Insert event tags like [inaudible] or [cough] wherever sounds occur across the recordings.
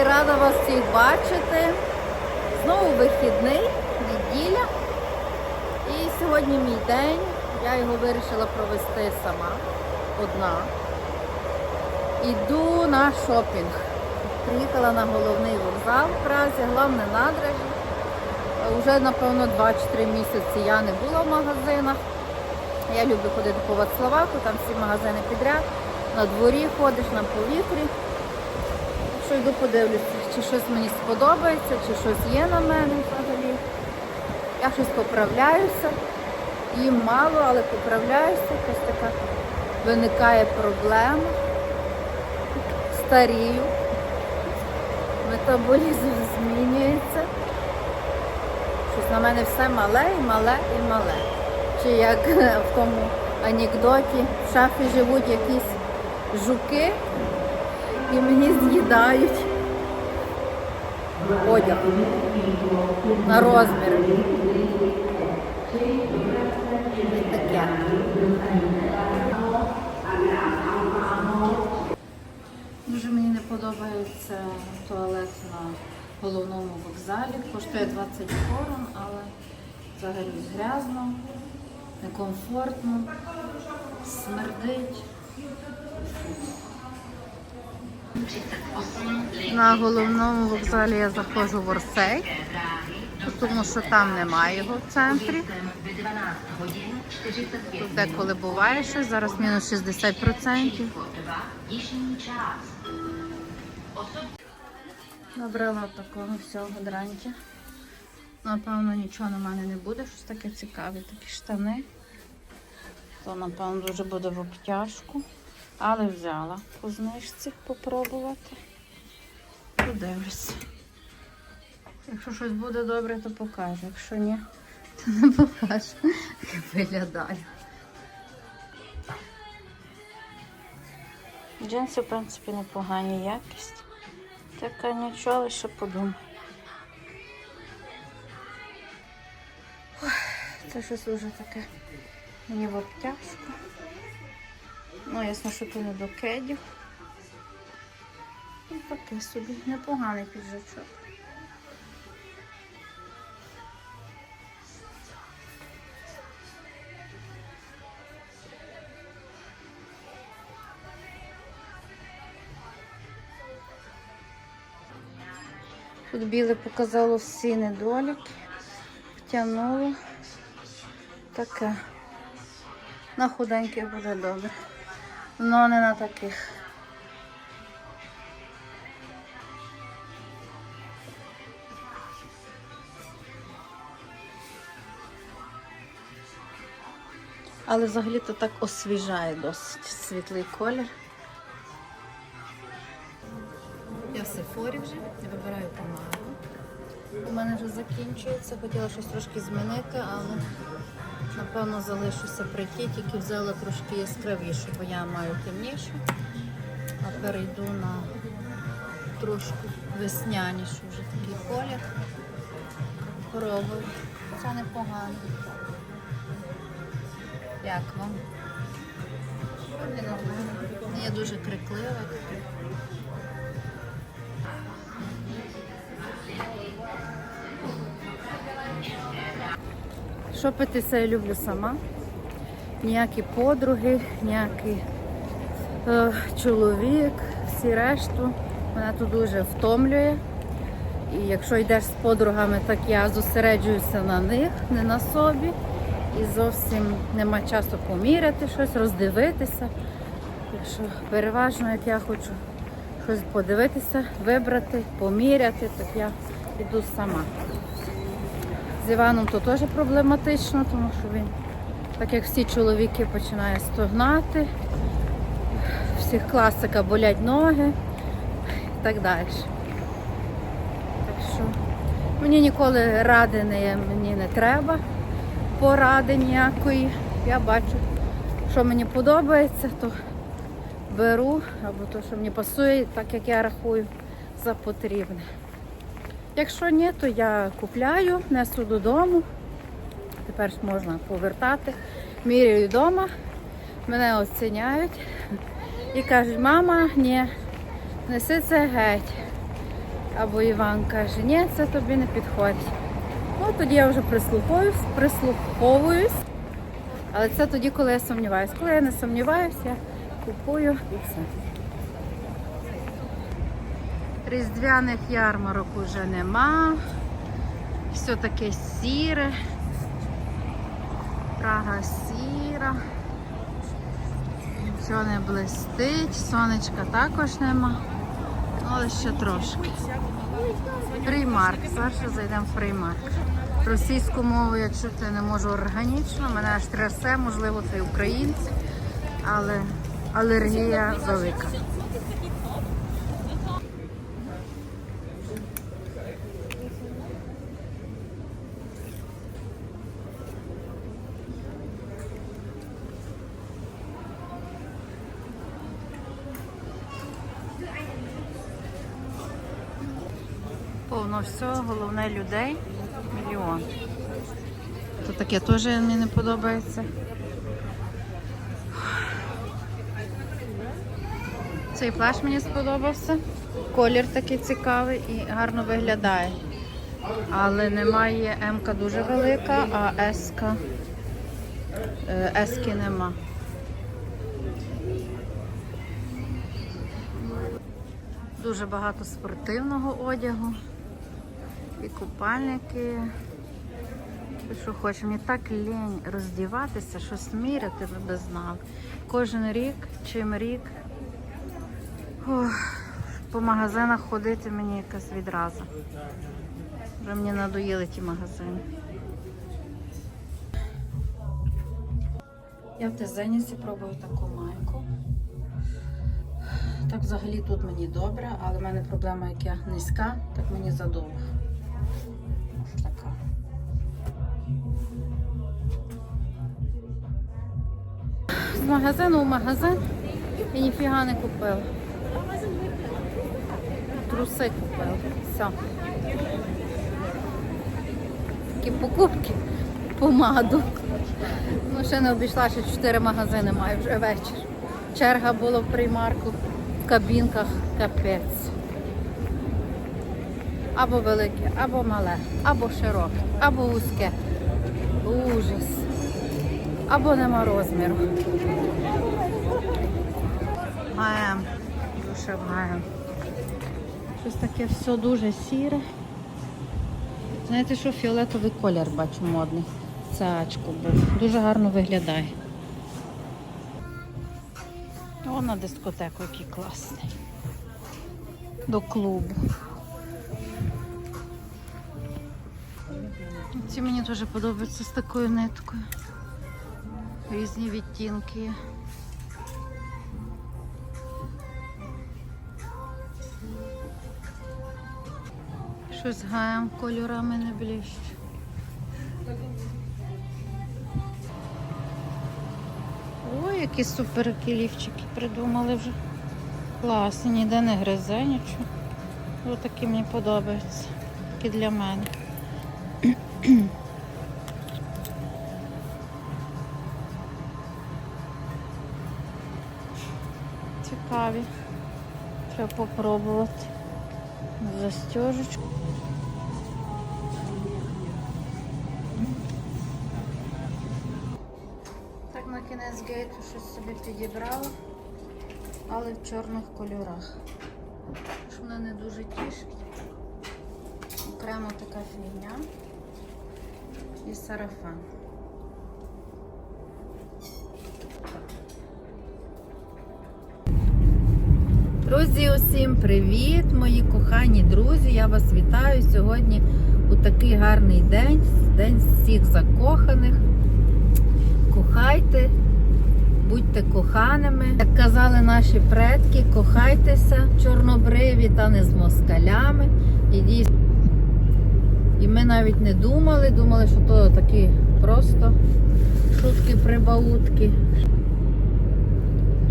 Друзі, рада вас всіх бачити. Знову вихідний, неділя. І сьогодні мій день. Я його вирішила провести сама, одна. Іду на шопінг. Приїхала на головний вокзал в Празі, головне надрежі. Уже, напевно, 2-3 місяці я не була в магазинах. Я люблю ходити по Вацлаваку, там всі магазини підряд. На дворі ходиш, на повітрі. Що йду подивлюся, чи щось мені сподобається, чи щось є на мене взагалі. Я щось поправляюся. Їм мало, але поправляюся. Якась така виникає проблема. Старію. Метаболізм змінюється. Щось на мене все мале і мале і мале. Чи як в тому анекдоті в шафі живуть якісь жуки і мені з'їдають одяг на розміри. І таке. Дуже мені не подобається туалет на головному вокзалі. Коштує 20 корон, але взагалі грязно, некомфортно, смердить. На головному вокзалі я заходжу в Орсей, тому що там немає його в центрі. Тут деколи буває щось, зараз мінус 60%. Набрала такого всього дранки. Напевно, нічого на мене не буде, щось таке цікаве, такі штани. То, напевно, дуже буде в обтяжку. Але взяла по знижці попробувати. Подивлюся. Якщо щось буде добре, то покажу. Якщо ні, то не покажу, виглядаю. Джинси, в принципі, непогані якість. Така нічого, подумаю. Ой, Це щось вже таке мені в обтяжку. Ну, ясно, що то до кедів. Ну, такий собі непоганий піджачок. Тут біле показало всі недоліки, втягнуло. Таке. На худеньких буде добре. Ну, не на таких. Але взагалі-то так освіжає досить світлий колір. Я в Сефорі вже вибираю помаду. У мене вже закінчується, хотіла щось трошки змінити, але напевно залишуся при тій, тільки взяла трошки яскравішу, бо я маю темнішу, а перейду на трошки веснянішу вже такий колір. Пробую. Це непогано. Як вам? Я дуже криклива. Шопитися я люблю сама. Ніякі подруги, ніякий е, чоловік, всі решту. Мене тут дуже втомлює. І якщо йдеш з подругами, так я зосереджуюся на них, не на собі. І зовсім нема часу поміряти щось, роздивитися. Якщо переважно, як я хочу щось подивитися, вибрати, поміряти, так я йду сама. З Іваном то теж проблематично, тому що він, так як всі чоловіки, починає стогнати, всіх класика болять ноги і так далі. Так що мені ніколи ради не, мені не треба, поради ніякої. Я бачу, що мені подобається, то беру, або то, що мені пасує, так як я рахую за потрібне. Якщо ні, то я купляю, несу додому. Тепер можна повертати. Міряю вдома, мене оціняють і кажуть, мама, ні, неси це геть. Або Іван каже, ні, це тобі не підходить. Ну, тоді я вже прислуховуюсь, прислуховуюсь. Але це тоді, коли я сумніваюся. Коли я не сумніваюся, я купую і все. Різдвяних ярмарок уже нема. Все таке сіре. Прага сіра. Нічого не блистить, сонечка також нема. Але ще трошки. Фреймарк. Перше зайдемо в фреймарк. Російську мову я чути не можу органічно, мене аж трясе, можливо, це українці, але алергія велика. Повно всього, головне людей мільйон. То таке теж мені не подобається. Цей плащ мені сподобався. Колір такий цікавий і гарно виглядає. Але немає М-ка дуже велика, а С-ка е, С-ки нема. Дуже багато спортивного одягу. І купальники. Що хочеш, мені так лінь роздіватися, щось міряти би знали. Кожен рік, чим рік. Ох, по магазинах ходити мені якась відраза. Вже мені надоїли ті магазини. Я в Тезенісі пробую таку майку. Так взагалі тут мені добре, але в мене проблема, як я низька, так мені задовго. Магазину в магазин і ніфіга не купила. Труси купила. Все. Такі покупки. Помаду. Ну, ще не обійшла, ще чотири магазини маю вже вечір. Черга була в приймарку, в кабінках капець. Або велике, або мале, або широке, або вузьке. Ужас. Або нема розміру. Маєм. Дуже маєм. Щось таке все дуже сіре. Знаєте що, фіолетовий колір бачу модний. Це ачку був. Дуже гарно виглядає. О, на дискотеку який класний. До клубу. Ці мені дуже подобаються з такою ниткою. Різні відтінки. Щось гаєм кольорами не бліщ. Ой, які супер кілівчики придумали вже. Класні, ніде не гризе нічого. Ось такі мені подобаються. Такі для мене. Треба попробувати. Застежечку. Так на кінець гейту щось собі підібрала, але в чорних кольорах. Що мене не дуже тішить. Окремо така фігня і сарафан. Друзі, усім привіт, мої кохані друзі! Я вас вітаю сьогодні у такий гарний день, день всіх закоханих. Кохайте, будьте коханими. Як казали наші предки, кохайтеся чорнобриві та не з москалями. І. І ми навіть не думали, думали, що то такі просто шутки-прибаутки.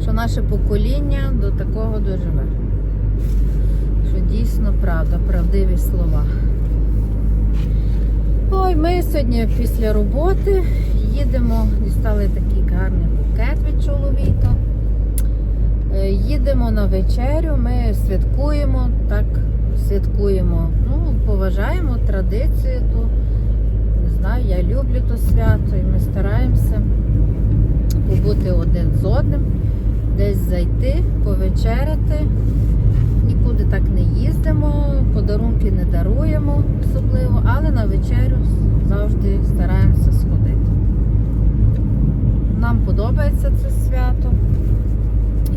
Що наше покоління до такого доживе. Що дійсно правда, правдиві слова. Ой, ми сьогодні після роботи їдемо, дістали такий гарний букет від чоловіка. Е, Їдемо на вечерю, ми святкуємо так святкуємо, ну, поважаємо традицію ту. Не знаю, я люблю то свято і ми стараємося побути один з одним, десь зайти, повечеряти. Нікуди так не їздимо, подарунки не даруємо особливо, але на вечерю завжди стараємося сходити. Нам подобається це свято.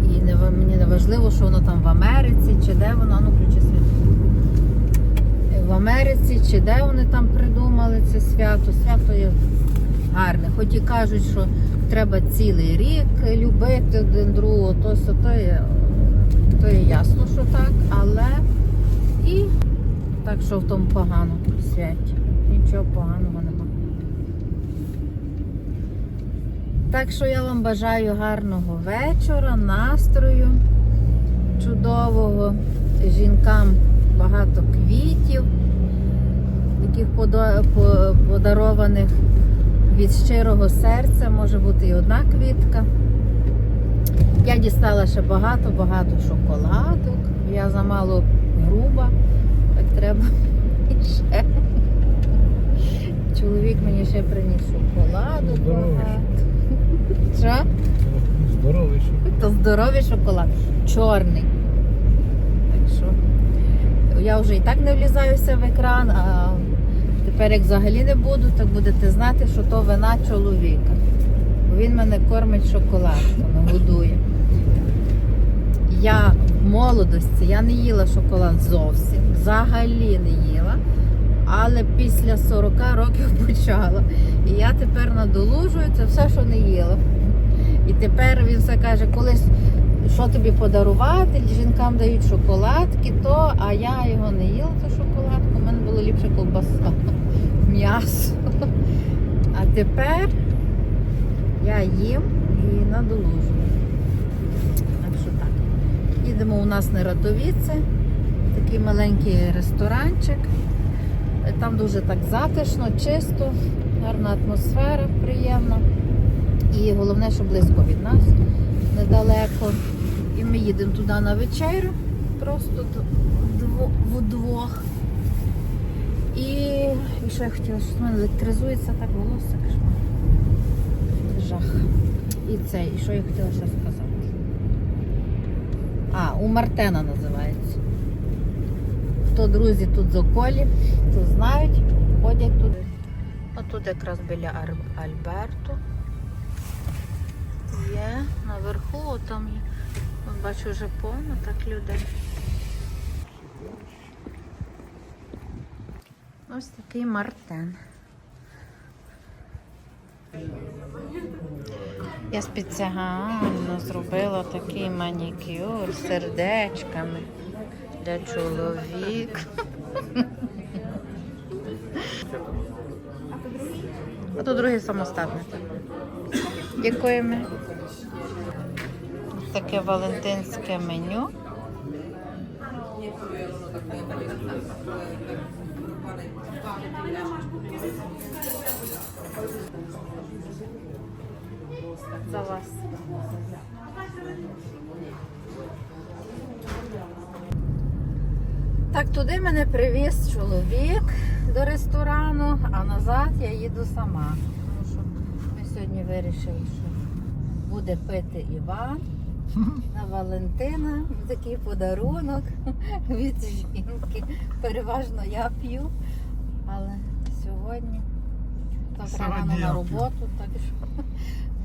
І не, мені не важливо, що воно там в Америці, чи де воно, ну ключі світло. В Америці, чи де вони там придумали це свято. Свято є гарне. Хоч і кажуть, що треба цілий рік любити один другого, то то то є ясно, що так, але і так, що в тому погано святі. Нічого поганого нема. Так що я вам бажаю гарного вечора, настрою чудового, жінкам багато квітів, яких подарованих від щирого серця, може бути і одна квітка. Я дістала ще багато-багато шоколадок. Я замало груба, так треба і ще. Чоловік мені ще приніс шоколаду багато. Що? Здоровий, що То здоровий шоколад. Чорний. Так що я вже і так не влізаюся в екран, а тепер як взагалі не буду, так будете знати, що то вина чоловіка. Бо він мене кормить шоколадками, годує. Я в молодості я не їла шоколад зовсім, взагалі не їла. Але після 40 років [laughs] почала. І я тепер надолужую це все, що не їла. І тепер він все каже, колись що тобі подарувати, жінкам дають шоколадки, то, а я його не їла, то шоколадку, було ліпше ковбаса, [laughs] м'ясо. А тепер я їм і надолужую. Так що так. Їдемо у нас на Ратовіце, такий маленький ресторанчик. Там дуже так затишно, чисто, гарна атмосфера, приємна. І головне, що близько від нас, недалеко. І ми їдемо туди на вечерю, просто вдвох. І, і що я хотіла, що в мене електризується так волосся. кошмар. Жах. І це, і що я хотіла ще сказати. А, у Мартена називається. Хто друзі тут з околі, то знають, ходять туди. Отут якраз біля Альберту. Є наверху, там. Бачу вже повно так людей. Ось такий Мартен. Я спеціально зробила такий манікюр з сердечками для чоловіка. А то другий самостатний. Дякуємо. Ось Таке валентинське меню. За вас. Так, туди мене привіз чоловік до ресторану, а назад я їду сама. Тому що ми сьогодні вирішили, що буде пити Іван [laughs] на Валентина. Такий подарунок від жінки. Переважно я п'ю, але сьогодні то рано на роботу, так що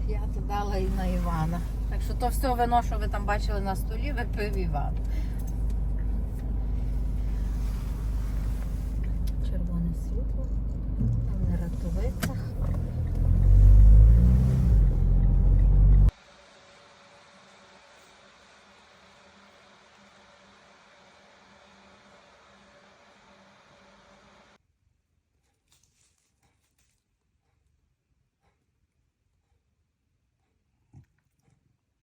[laughs] я додала і на Івана. Так що то все вино, що ви там бачили на столі, випив Іван. Червоне світло, на рятовицях.